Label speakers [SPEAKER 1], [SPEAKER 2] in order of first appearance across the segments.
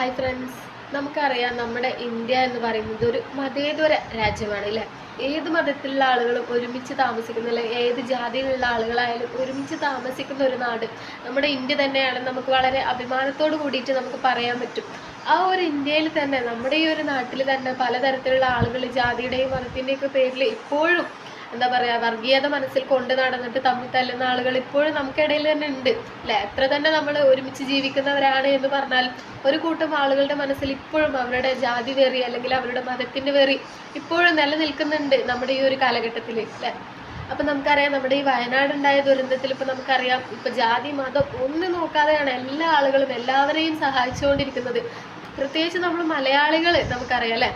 [SPEAKER 1] Hi friends നമുക്കറിയാം നമ്മുടെ India എന്ന് പറയുന്നത് ഒരു മതേതര രാജ്യമാണ് അല്ലേ ഏത് മതത്തിലുള്ള ആളുകളും ഒരുമിച്ച് താമസിക്കുന്ന അല്ലെങ്കിൽ ഏത് ജാതിയിലുള്ള ആളുകളായാലും ഒരുമിച്ച് താമസിക്കുന്ന ഒരു നാട്. നമ്മുടെ ഇന്ത്യ തന്നെയാണ് നമുക്ക് വളരെ അഭിമാനത്തോട് കൂടിയിട്ട് നമുക്ക് പറയാൻ പറ്റും. ആ ഒരു ഇന്ത്യയിൽ തന്നെ നമ്മുടെ ഈ ഒരു നാട്ടിൽ തന്നെ പലതരത്തിലുള്ള ആളുകൾ ജാതിയുടെയും മതത്തിന്റെയും ഒക്കെ പേരിൽ ഇപ്പോഴും എന്താ പറയാ വർഗീയത മനസ്സിൽ കൊണ്ട് നടന്നിട്ട് തമ്മിൽ തല്ലുന്ന ആളുകൾ ഇപ്പോഴും നമുക്കിടയിൽ തന്നെ ഉണ്ട്. അല്ലെ? എത്ര തന്നെ നമ്മൾ ഒരുമിച്ച് ജീവിക്കുന്നവരാണ് എന്ന് പറഞ്ഞാൽ ഒരു കൂട്ടം ആളുകളുടെ മനസ്സിൽ ഇപ്പോഴും അവരുടെ ജാതി വെറി അല്ലെങ്കിൽ അവരുടെ മതത്തിന്റെ വെറി ഇപ്പോഴും നിലനിൽക്കുന്നുണ്ട് നമ്മുടെ ഈ ഒരു കാലഘട്ടത്തിൽ. അല്ലെ? അപ്പൊ നമുക്കറിയാം നമ്മുടെ ഈ വയനാട് ഉണ്ടായ ദുരന്തത്തിൽ ഇപ്പൊ നമുക്കറിയാം ഇപ്പൊ ജാതി മതം ഒന്നും നോക്കാതെയാണ് എല്ലാ ആളുകളും എല്ലാവരെയും സഹായിച്ചുകൊണ്ടിരിക്കുന്നത്. പ്രത്യേകിച്ച് നമ്മൾ മലയാളികൾ നമുക്കറിയാം അല്ലെ?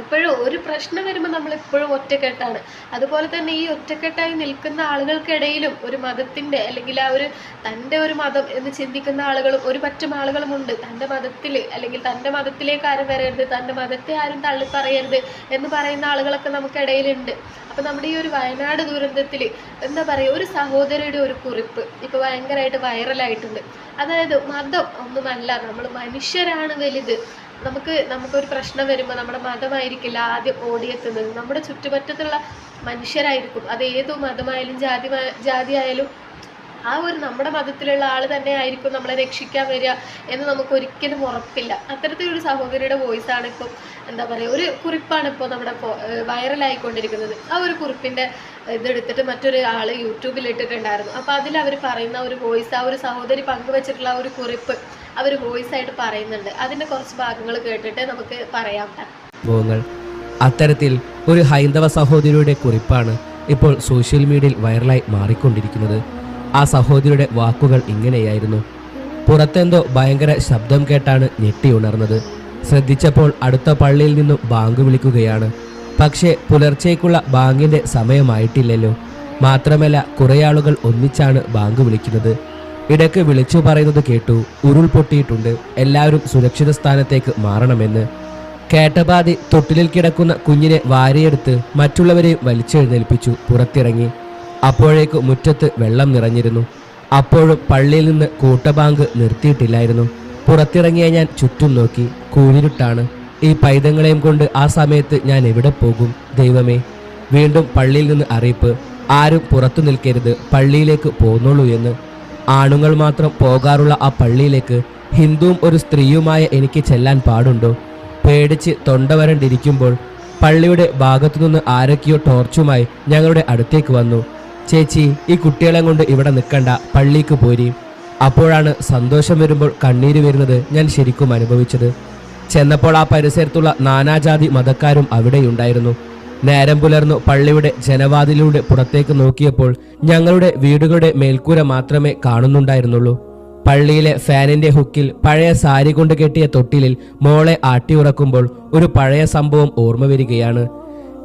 [SPEAKER 1] എപ്പോഴും ഒരു പ്രശ്നം വരുമ്പോൾ നമ്മൾ എപ്പോഴും ഒറ്റക്കെട്ടാണ്. അതുപോലെ തന്നെ ഈ ഒറ്റക്കെട്ടായി നിൽക്കുന്ന ആളുകൾക്കിടയിലും ഒരു മതത്തിന്റെ അല്ലെങ്കിൽ ആ ഒരു തന്റെ ഒരു മതം എന്ന് ചിന്തിക്കുന്ന ആളുകളും ഒരു പറ്റം ആളുകളും ഉണ്ട്. തന്റെ മതത്തിൽ അല്ലെങ്കിൽ തന്റെ മതത്തിലേക്ക് ആരും വരരുത് തന്റെ മതത്തെ ആരും തള്ളിപ്പറയരുത് എന്ന് പറയുന്ന ആളുകളൊക്കെ നമുക്കിടയിലുണ്ട്. അപ്പോൾ നമ്മുടെ ഈ ഒരു വയനാട് ദുരന്തത്തിൽ എന്താ പറയുക ഒരു സഹോദരിയുടെ ഒരു കുറിപ്പ് ഇപ്പൊ ഭയങ്കരമായിട്ട് വൈറലായിട്ടുണ്ട്. അതായത് മതം ഒന്നുമല്ല നമ്മൾ മനുഷ്യരാണ് വലുത്. നമുക്ക് നമുക്കൊരു പ്രശ്നം വരുമ്പോൾ നമ്മുടെ മതമായിരിക്കില്ല ആദ്യം ഓടിയെത്തുന്നത്. നമ്മുടെ ചുറ്റുപറ്റത്തുള്ള മനുഷ്യരായിരിക്കും. അത് ഏതോ മതമായാലും ജാതി ജാതി ആയാലും ആ ഒരു നമ്മുടെ മതത്തിലുള്ള ആൾ തന്നെ ആയിരിക്കും നമ്മളെ രക്ഷിക്കാൻ വരിക എന്ന് നമുക്ക് ഒരിക്കലും ഉറപ്പില്ല. അത്തരത്തിലൊരു സഹോദരിയുടെ വോയിസ് ആണ് ഇപ്പം എന്താ പറയുക ഒരു കുറിപ്പാണ് ഇപ്പോൾ നമ്മുടെ വൈറലായിക്കൊണ്ടിരിക്കുന്നത്. ആ ഒരു കുറിപ്പിന്റെ ഇതെടുത്തിട്ട് മറ്റൊരു ആൾ യൂട്യൂബിൽ ഇട്ടിട്ടുണ്ടായിരുന്നു. അപ്പോൾ അതിൽ അവർ പറയുന്ന ഒരു വോയിസ് ആ ഒരു സഹോദരി പങ്കുവച്ചിട്ടുള്ള ഒരു കുറിപ്പ് അവർ വോയിസ് ആയിട്ട് പറയുന്നുണ്ട്. അതിന്റെ കുറച്ച് ഭാഗങ്ങൾ കേട്ടിട്ട് നമുക്ക് പറയാം.
[SPEAKER 2] അത്തരത്തിൽ ഒരു ഹൈന്ദവ സഹോദരിയുടെ കുറിപ്പാണ് ഇപ്പോൾ സോഷ്യൽ മീഡിയയിൽ വൈറലായി മാറിക്കൊണ്ടിരിക്കുന്നത്. ആ സഹോദരിയുടെ വാക്കുകൾ ഇങ്ങനെയായിരുന്നു. പുറത്തെന്തോ ഭയങ്കര ശബ്ദം കേട്ടാണ് ഞെട്ടി ഉണർന്നത്. ശ്രദ്ധിച്ചപ്പോൾ അടുത്ത പള്ളിയിൽ നിന്നും ബാങ്ക് വിളിക്കുകയാണ്. പക്ഷേ പുലർച്ചേക്കുള്ള ബാങ്കിന്റെ സമയമായിട്ടില്ലല്ലോ. മാത്രമല്ല കുറേ ആളുകൾ ഒന്നിച്ചാണ് ബാങ്ക് വിളിക്കുന്നത്. ഇടയ്ക്ക് വിളിച്ചു പറയുന്നത് കേട്ടു ഉരുൾപൊട്ടിയിട്ടുണ്ട്. എല്ലാവരും സുരക്ഷിത സ്ഥാനത്തേക്ക് മാറണമെന്ന്. കേട്ടപാതി തൊട്ടിലിൽ കിടക്കുന്ന കുഞ്ഞിനെ വാരിയെടുത്ത് മറ്റുള്ളവരെയും വലിച്ചെഴുന്നേൽപ്പിച്ചു പുറത്തിറങ്ങി. അപ്പോഴേക്ക് മുറ്റത്ത് വെള്ളം നിറഞ്ഞിരുന്നു. അപ്പോഴും പള്ളിയിൽ നിന്ന് കൂട്ടബാങ്ക് നിർത്തിയിട്ടില്ലായിരുന്നു. പുറത്തിറങ്ങിയ ഞാൻ ചുറ്റും നോക്കി കൂരിരുട്ടാണ്. ഈ പൈതങ്ങളെയും കൊണ്ട് ആ സമയത്ത് ഞാൻ എവിടെ പോകും? ദൈവമേ വീണ്ടും പള്ളിയിൽ നിന്ന് അറിയിപ്പ്. ആരും പുറത്തു നിൽക്കരുത്. പള്ളിയിലേക്ക് പോന്നോളൂ എന്ന്. ആണുങ്ങൾ മാത്രം പോകാറുള്ള ആ പള്ളിയിലേക്ക് ഹിന്ദുവും ഒരു സ്ത്രീയുമായ എനിക്ക് ചെല്ലാൻ പാടുണ്ടോ? പേടിച്ച് തൊണ്ട വരണ്ടിരിക്കുമ്പോൾ പള്ളിയുടെ ഭാഗത്തുനിന്ന് ആരൊക്കെയോ ടോർച്ചുമായി ഞങ്ങളുടെ അടുത്തേക്ക് വന്നു. ചേച്ചി ഈ കുട്ടികളെ കൊണ്ട് ഇവിടെ നിൽക്കണ്ട പള്ളിക്ക് പോരി. അപ്പോഴാണ് സന്തോഷം വരുമ്പോൾ കണ്ണീര് വരുന്നത് ഞാൻ ശരിക്കും അനുഭവിച്ചത്. ചെന്നപ്പോൾ ആ പരിസരത്തുള്ള നാനാജാതി മതക്കാരും അവിടെയുണ്ടായിരുന്നു. നേരം പുലർന്നു പള്ളിയുടെ ജനവാതിലൂടെ പുറത്തേക്ക് നോക്കിയപ്പോൾ ഞങ്ങളുടെ വീടുകളുടെ മേൽക്കൂര മാത്രമേ കാണുന്നുണ്ടായിരുന്നുള്ളൂ. പള്ളിയിലെ ഫാനിന്റെ ഹുക്കിൽ പഴയ സാരി കൊണ്ട് കെട്ടിയ തൊട്ടിലിൽ മോളെ ആട്ടി ഉറക്കുമ്പോൾ ഒരു പഴയ സംഭവം ഓർമ്മ വരികയാണ്.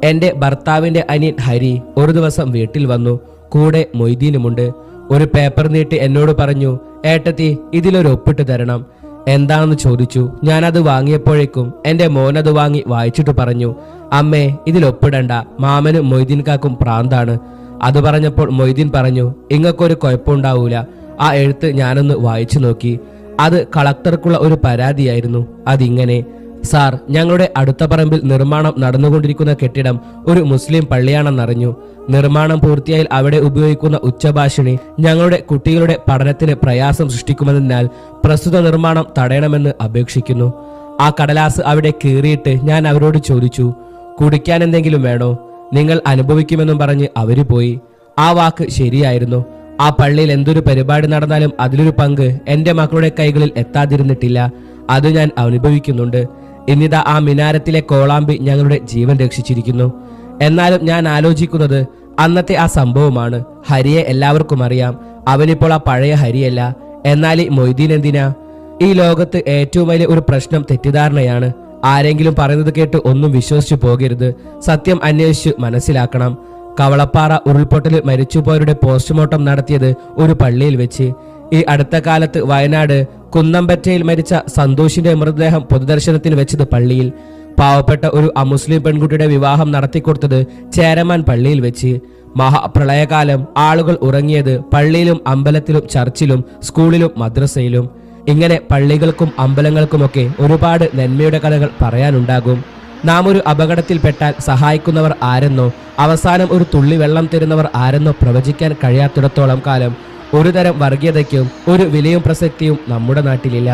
[SPEAKER 2] എന്റെ ഭർത്താവിന്റെ അനിയൻ ഹരി ഒരു ദിവസം വീട്ടിൽ വന്നു. കൂടെ മൊയ്തീനുമുണ്ട്. ഒരു പേപ്പർ നീട്ടി എന്നോട് പറഞ്ഞു ഏട്ടത്തി ഇതിലൊരു ഒപ്പിട്ട് തരണം. എന്താണെന്ന് ചോദിച്ചു. ഞാനത് വാങ്ങിയപ്പോഴേക്കും എന്റെ അത് വാങ്ങി വായിച്ചിട്ട് പറഞ്ഞു അമ്മേ ഇതിൽ ഒപ്പിടണ്ട. മാമനും മൊയ്തീൻ കാക്കും പ്രാന്താണ്. അത് പറഞ്ഞപ്പോൾ മൊയ്തീൻ പറഞ്ഞു ഇങ്ങക്കൊരു കുഴപ്പമുണ്ടാവൂല. ആ എഴുത്ത് ഞാനൊന്ന് വായിച്ചു നോക്കി. അത് കളക്ടർക്കുള്ള ഒരു പരാതിയായിരുന്നു. അതിങ്ങനെ സാർ ഞങ്ങളുടെ അടുത്ത പറമ്പിൽ നിർമ്മാണം നടന്നുകൊണ്ടിരിക്കുന്ന കെട്ടിടം ഒരു മുസ്ലിം പള്ളിയാണെന്നറിഞ്ഞു. നിർമ്മാണം പൂർത്തിയായാൽ അവിടെ ഉപയോഗിക്കുന്ന ഉച്ചഭാഷിണി ഞങ്ങളുടെ കുട്ടികളുടെ പഠനത്തിന് പ്രയാസം സൃഷ്ടിക്കുമെന്നതിനാൽ പ്രസ്തുത നിർമ്മാണം തടയണമെന്ന് അപേക്ഷിക്കുന്നു. ആ കടലാസ് അവിടെ കീറിയിട്ട് ഞാൻ അവരോട് ചോദിച്ചു കുടിക്കാൻ എന്തെങ്കിലും വേണോ? നിങ്ങൾ അനുഭവിക്കുമെന്നും പറഞ്ഞ് അവർ പോയി. ആ വാക്ക് ശരിയായിരുന്നു. ആ പള്ളിയിൽ എന്തൊരു പരിപാടി നടന്നാലും അതിലൊരു പങ്ക് എന്റെ മക്കളുടെ കൈകളിൽ എത്താതിരുന്നിട്ടില്ല. അത് ഞാൻ അനുഭവിക്കുന്നുണ്ട്. ഇന്നിതാ ആ മിനാരത്തിലെ കോളാമ്പി ഞങ്ങളുടെ ജീവൻ രക്ഷിച്ചിരിക്കുന്നു. എന്നാലും ഞാൻ ആലോചിക്കുന്നത് അന്നത്തെ ആ സംഭവമാണ്. ഹരിയെ എല്ലാവർക്കും അറിയാം. അവനിപ്പോൾ ആ പഴയ ഹരിയല്ല. എന്നാൽ ഈ മൊയ്തീൻ എന്തിനാ? ഈ ലോകത്ത് ഏറ്റവും വലിയ ഒരു പ്രശ്നം തെറ്റിദ്ധാരണയാണ്. ആരെങ്കിലും പറയുന്നത് കേട്ട് ഒന്നും വിശ്വസിച്ചു പോകരുത്. സത്യം അന്വേഷിച്ച് മനസ്സിലാക്കണം. കവളപ്പാറ ഉരുൾപൊട്ടലിൽ മരിച്ചുപോയവരുടെ പോസ്റ്റ്മോർട്ടം നടത്തിയത് ഒരു പള്ളിയിൽ വെച്ച്. ഈ അടുത്ത കാലത്ത് വയനാട് കുന്നമ്പറ്റയിൽ മരിച്ച സന്തോഷിന്റെ മൃതദേഹം പൊതുദർശനത്തിന് വെച്ചത് പള്ളിയിൽ. പാവപ്പെട്ട ഒരു അമുസ്ലിം പെൺകുട്ടിയുടെ വിവാഹം നടത്തിക്കൊടുത്തത് ചേരമാൻ പള്ളിയിൽ വെച്ച്. മഹാപ്രളയകാലം ആളുകൾ ഉറങ്ങിയത് പള്ളിയിലും അമ്പലത്തിലും ചർച്ചിലും സ്കൂളിലും മദ്രസയിലും. ഇങ്ങനെ പള്ളികൾക്കും അമ്പലങ്ങൾക്കുമൊക്കെ ഒരുപാട് നന്മയുടെ കഥകൾ പറയാനുണ്ടാകും. നാം ഒരു അപകടത്തിൽപ്പെട്ടാൽ സഹായിക്കുന്നവർ ആരെന്നോ അവസാനം ഒരു തുള്ളി വെള്ളം തരുന്നവർ ആരെന്നോ പ്രവചിക്കാൻ കഴിയാത്തിടത്തോളം കാലം ഒരുതരം വർഗീയതയ്ക്കും ഒരു വിലയും പ്രസക്തിയും നമ്മുടെ നാട്ടിലില്ല.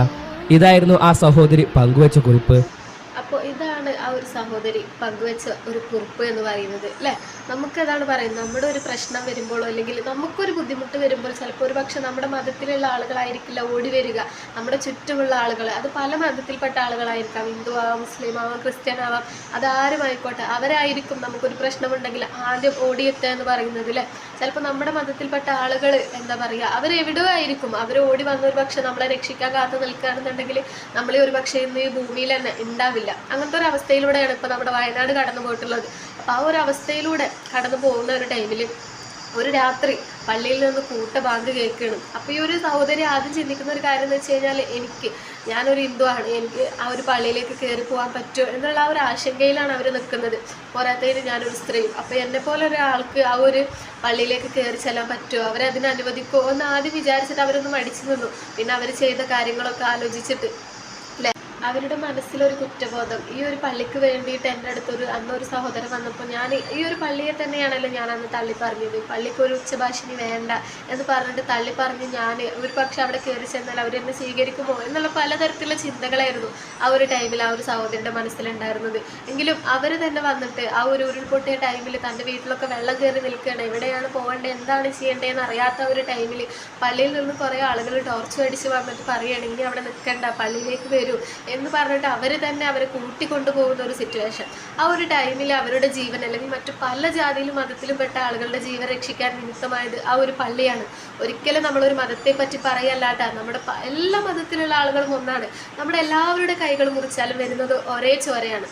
[SPEAKER 2] ഇതായിരുന്നു ആ സഹോദരി പങ്കുവച്ച കുറിപ്പ്
[SPEAKER 1] അപ്പോൾ ഇതാണ് ആ ഒരു സഹോദരി പങ്കുവെച്ച ഒരു കുറിപ്പ് എന്ന് പറയുന്നത് അല്ലേ? നമുക്കതാണ് പറയുന്നത് നമ്മുടെ ഒരു പ്രശ്നം വരുമ്പോഴോ അല്ലെങ്കിൽ നമുക്കൊരു ബുദ്ധിമുട്ട് വരുമ്പോൾ ചിലപ്പോൾ ഒരു പക്ഷെ നമ്മുടെ മതത്തിലുള്ള ആളുകളായിരിക്കില്ല ഓടി വരിക. നമ്മുടെ ചുറ്റുമുള്ള ആളുകൾ അത് പല മതത്തിൽപ്പെട്ട ആളുകളായിരിക്കാം. ഹിന്ദു ആവാം മുസ്ലിം ആവാം ക്രിസ്ത്യൻ ആവാം അതാരും ആയിക്കോട്ടെ. അവരായിരിക്കും നമുക്കൊരു പ്രശ്നമുണ്ടെങ്കിൽ ആദ്യം ഓടിയെത്തുക എന്ന് പറയുന്നത് അല്ലേ? ചിലപ്പോൾ നമ്മുടെ മതത്തിൽപ്പെട്ട ആളുകൾ എന്താ പറയുക അവരെവിടെയോ ആയിരിക്കും. അവർ ഓടി വന്ന ഒരു പക്ഷെ നമ്മളെ രക്ഷിക്കാൻ കാത്തു നിൽക്കുകയാണെന്നുണ്ടെങ്കിൽ നമ്മളെ ഒരു പക്ഷേ ഇന്ന് ഈ ഭൂമിയിൽ തന്നെ ഉണ്ടാവില്ല. അങ്ങനത്തെ ഒരു അവസ്ഥയിലൂടെയാണ് ഇപ്പോൾ നമ്മുടെ വയനാട് കടന്നു പോയിട്ടുള്ളത് അപ്പോൾ ആ ഒരു അവസ്ഥയിലൂടെ കടന്നു പോകുന്ന ഒരു ടൈമിൽ ഒരു രാത്രി പള്ളിയിൽ നിന്ന് കൂട്ട ബാങ്ക് കേൾക്കണം. അപ്പോൾ ഈ ഒരു സഹോദരി ആദ്യം ചിന്തിക്കുന്ന ഒരു കാര്യം എന്ന് വെച്ച് കഴിഞ്ഞാൽ എനിക്ക് ഞാനൊരു ഹിന്ദു ആണ് എനിക്ക് ആ ഒരു പള്ളിയിലേക്ക് കയറി പോകാൻ പറ്റുമോ എന്നുള്ള ആ ഒരു ആശങ്കയിലാണ് അവർ നിൽക്കുന്നത് പോരാത്തതിന് ഞാനൊരു സ്ത്രീ അപ്പോൾ എന്നെ പോലെ ഒരാൾക്ക് ആ ഒരു പള്ളിയിലേക്ക് കയറി ചെല്ലാൻ പറ്റുമോ അവരതിന് എന്ന് ആദ്യം വിചാരിച്ചിട്ട് അവരൊന്ന് മടിച്ചു നിന്നു. പിന്നെ അവർ ചെയ്ത കാര്യങ്ങളൊക്കെ ആലോചിച്ചിട്ട് അവരുടെ മനസ്സിലൊരു കുറ്റബോധം. ഈ ഒരു പള്ളിക്ക് വേണ്ടിയിട്ട് എന്റെ അടുത്തൊരു അന്നൊരു സഹോദരൻ വന്നപ്പോൾ ഞാൻ ഈ ഒരു പള്ളിയെ തന്നെയാണല്ലോ ഞാൻ അന്ന് തള്ളി പറഞ്ഞത് പള്ളിക്ക് ഒരു ഉച്ചഭാഷിണി വേണ്ട എന്ന് പറഞ്ഞിട്ട് തള്ളി പറഞ്ഞ് ഞാൻ ഒരു പക്ഷെ അവിടെ കയറി ചെന്നാൽ അവരെന്നെ സ്വീകരിക്കുമോ എന്നുള്ള പലതരത്തിലുള്ള ചിന്തകളായിരുന്നു ആ ഒരു ടൈമിൽ ആ ഒരു സഹോദരന്റെ മനസ്സിലുണ്ടായിരുന്നത്. എങ്കിലും അവർ തന്നെ വന്നിട്ട് ആ ഒരു ഉരുൾപൊട്ടിയ ടൈമിൽ തന്റെ വീട്ടിലൊക്കെ വെള്ളം കയറി നിൽക്കുകയാണ്. എവിടെയാണ് പോകേണ്ടത്? എന്താണ് ചെയ്യേണ്ടതെന്ന് അറിയാത്ത ഒരു ടൈമിൽ പള്ളിയിൽ നിന്ന് കുറേ ആളുകൾ ടോർച്ച് അടിച്ച് വന്നിട്ട് പറയുകയാണ് ഇനി അവിടെ നിൽക്കണ്ട പള്ളിയിലേക്ക് വരൂ. എന്ന് പറഞ്ഞിട്ട് അവർ തന്നെ അവരെ കൂട്ടിക്കൊണ്ടു പോകുന്ന ഒരു സിറ്റുവേഷൻ ആ ഒരു ടൈമിൽ അവരുടെ ജീവൻ അല്ലെങ്കിൽ മറ്റു പല ജാതിയിലും മതത്തിലും പെട്ട ആളുകളുടെ ജീവൻ രക്ഷിക്കാൻ നിമിത്തമായത് ആ ഒരു പള്ളിയാണ്. ഒരിക്കലും നമ്മളൊരു മതത്തെ പറ്റി പറയല്ലാട്ട നമ്മുടെ എല്ലാ മതത്തിലുള്ള ആളുകളും ഒന്നാണ്. നമ്മുടെ എല്ലാവരുടെ കൈകൾ മുറിച്ചാലും വരുന്നത് ഒരേ ചോരയാണ്.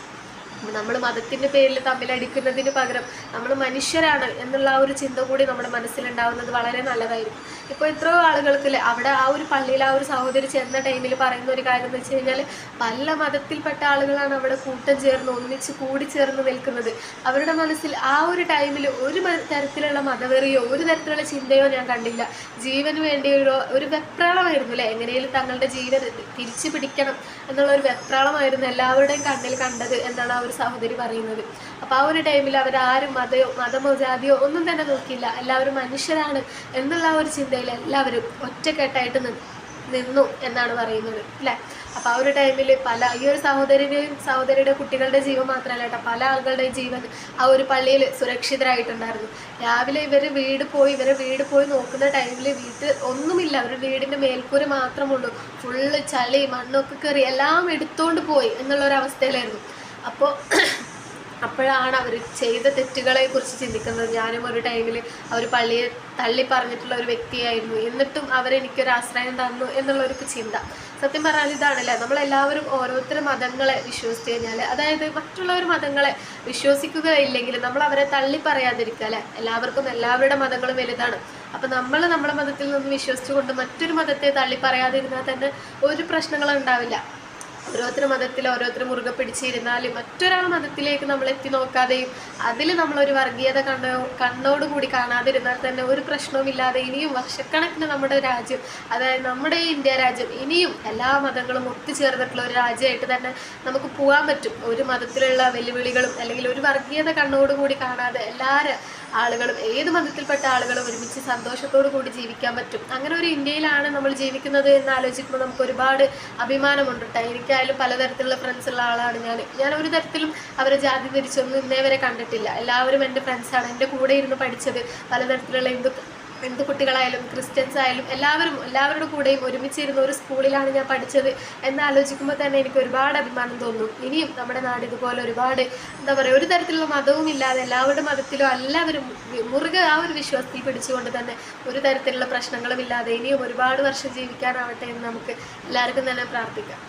[SPEAKER 1] നമ്മൾ മതത്തിന്റെ പേരിൽ തമ്മിലടിക്കുന്നതിന് പകരം നമ്മൾ മനുഷ്യരാണ് എന്നുള്ള ആ ഒരു ചിന്ത കൂടി നമ്മുടെ മനസ്സിലുണ്ടാവുന്നത് വളരെ നല്ലതായിരിക്കും. ഇപ്പോൾ എത്രയോ ആളുകൾക്ക് അവിടെ ആ ഒരു പള്ളിയിൽ ആ ഒരു സഹോദരി ചെന്ന ടൈമിൽ പറയുന്ന ഒരു കാര്യം എന്ന് വെച്ച് കഴിഞ്ഞാൽ പല മതത്തിൽപ്പെട്ട ആളുകളാണ് അവിടെ കൂട്ടം ചേർന്ന് ഒന്നിച്ച് കൂടി ചേർന്ന് നിൽക്കുന്നത്. അവരുടെ മനസ്സിൽ ആ ഒരു ടൈമിൽ ഒരു തരത്തിലുള്ള മതവെറിയോ ഒരു തരത്തിലുള്ള ചിന്തയോ ഞാൻ കണ്ടില്ല. ജീവന് വേണ്ടി ഒരു ഒരു വെപ്രാളമായിരുന്നു അല്ലേ എങ്ങനെയും തങ്ങളുടെ ജീവൻ തിരിച്ചു പിടിക്കണം എന്നുള്ള ഒരു വെപ്രാളമായിരുന്നു എല്ലാവരുടെയും കണ്ണിൽ കണ്ടത് എന്നാണ് ഒരു സഹോദരി പറയുന്നത്. അപ്പോൾ ആ ഒരു ടൈമിൽ ആരും മതയോ മതമോ ജാതിയോ ഒന്നും തന്നെ നോക്കിയില്ല. എല്ലാവരും മനുഷ്യരാണ് എന്നുള്ള ഒരു ചിന്തയിൽ എല്ലാവരും ഒറ്റക്കെട്ടായിട്ട് നി- നിന്നു എന്നാണ് പറയുന്നത്. അല്ലേ? അപ്പോൾ ആ ഒരു ടൈമിൽ പല ഈ ഒരു സഹോദരിയുടെയും സഹോദരിയുടെ കുട്ടികളുടെ ജീവൻ മാത്രമല്ല കേട്ടോ പല ആളുകളുടെയും ജീവൻ ആ ഒരു പള്ളിയിൽ സുരക്ഷിതരായിട്ടുണ്ടായിരുന്നു. രാവിലെ ഇവർ വീട് പോയി ഇവരെ വീട് പോയി നോക്കുന്ന ടൈമിൽ വീട്ടിൽ ഒന്നുമില്ല. അവരുടെ വീടിന്റെ മേൽക്കൂര മാത്രമുള്ളൂ ഫുള്ള് ചളി മണ്ണൊക്കെ കയറി എല്ലാം എടുത്തുകൊണ്ട് പോയി എന്നുള്ളൊരവസ്ഥയിലായിരുന്നു. അപ്പോൾ അപ്പോഴാണ് അവർ ചെയ്ത തെറ്റുകളെ കുറിച്ച് ചിന്തിക്കുന്നത്. ഞാനും ഒരു ടൈമിൽ അവർ പള്ളിയെ തള്ളി പറഞ്ഞിട്ടുള്ള ഒരു വ്യക്തിയായിരുന്നു. എന്നിട്ടും അവരെനിക്കൊരു ആശ്രയം തന്നു എന്നുള്ള ഒരു ചിന്ത. സത്യം പറഞ്ഞാൽ ഇതാണല്ലേ? നമ്മളെല്ലാവരും ഓരോരുത്തരും മതങ്ങളെ വിശ്വസിച്ച് കഴിഞ്ഞാൽ അതായത് മറ്റുള്ളവർ മതങ്ങളെ വിശ്വസിക്കുക ഇല്ലെങ്കിൽ നമ്മൾ അവരെ തള്ളി പറയാതിരിക്കുക അല്ലേ? എല്ലാവർക്കും എല്ലാവരുടെ മതങ്ങളും വലുതാണ്. അപ്പം നമ്മൾ നമ്മുടെ മതത്തിൽ നിന്ന് വിശ്വസിച്ചുകൊണ്ട് മറ്റൊരു മതത്തെ തള്ളി പറയാതിരുന്നാൽ തന്നെ ഒരു പ്രശ്നങ്ങളും ഉണ്ടാവില്ല. ഓരോരുത്തർ മതത്തിൽ ഓരോരുത്തർ മുറുകെ പിടിച്ചിരുന്നാലും മറ്റൊരാൾ മതത്തിലേക്ക് നമ്മൾ എത്തി നോക്കാതെയും അതിൽ നമ്മളൊരു വർഗീയത കണ്ണോ കണ്ണോടുകൂടി കാണാതിരുന്നാൽ തന്നെ ഒരു പ്രശ്നവുമില്ലാതെ ഇനിയും വർഷക്കണക്കിന് നമ്മുടെ രാജ്യം അതായത് നമ്മുടെ ഇന്ത്യ രാജ്യം ഇനിയും എല്ലാ മതങ്ങളും ഒത്തുചേർന്നിട്ടുള്ള ഒരു രാജ്യമായിട്ട് തന്നെ നമുക്ക് പോകാൻ പറ്റും. ഒരു മതത്തിലുള്ള വെല്ലുവിളികളും അല്ലെങ്കിൽ ഒരു വർഗീയത കണ്ണോടുകൂടി കാണാതെ എല്ലാവരും ആളുകളും ഏത് മതത്തിൽപ്പെട്ട ആളുകളും ഒരുമിച്ച് സന്തോഷത്തോടു കൂടി ജീവിക്കാൻ പറ്റും. അങ്ങനെ ഒരു ഇന്ത്യയിലാണ് നമ്മൾ ജീവിക്കുന്നത് എന്ന് ആലോചിക്കുമ്പോൾ നമുക്ക് ഒരുപാട് അഭിമാനമുണ്ട് കേട്ടോ. എനിക്കായാലും പലതരത്തിലുള്ള ഫ്രണ്ട്സ് ഉള്ള ആളാണ് ഞാൻ. ഞാൻ ഒരു തരത്തിലും അവരെ ജാതി തിരിച്ചൊന്നും ഇന്നേ വരെ കണ്ടിട്ടില്ല. എല്ലാവരും എന്റെ ഫ്രണ്ട്സാണ് എന്റെ കൂടെ ഇരുന്ന് പഠിച്ചത് പലതരത്തിലുള്ള ഹിന്ദു ഹിന്ദു കുട്ടികളായാലും ക്രിസ്ത്യൻസ് ആയാലും എല്ലാവരും എല്ലാവരുടെ കൂടെയും ഒരുമിച്ചിരുന്ന ഒരു സ്കൂളിലാണ് ഞാൻ പഠിച്ചത് എന്നാലോചിക്കുമ്പോൾ തന്നെ എനിക്ക് ഒരുപാട് അഭിമാനം തോന്നും. ഇനിയും നമ്മുടെ നാട് ഇതുപോലെ ഒരുപാട് എന്താ പറയുക ഒരു തരത്തിലുള്ള മതവും ഇല്ലാതെ എല്ലാവരുടെ മതത്തിലും എല്ലാവരും മുറുകെ ആ ഒരു വിശ്വാസത്തിൽ പിടിച്ചുകൊണ്ട് തന്നെ ഒരു തരത്തിലുള്ള പ്രശ്നങ്ങളും ഇല്ലാതെ ഇനിയും ഒരുപാട് വർഷം ജീവിക്കാനാവട്ടെ എന്ന് നമുക്ക് എല്ലാവർക്കും തന്നെ പ്രാർത്ഥിക്കാം.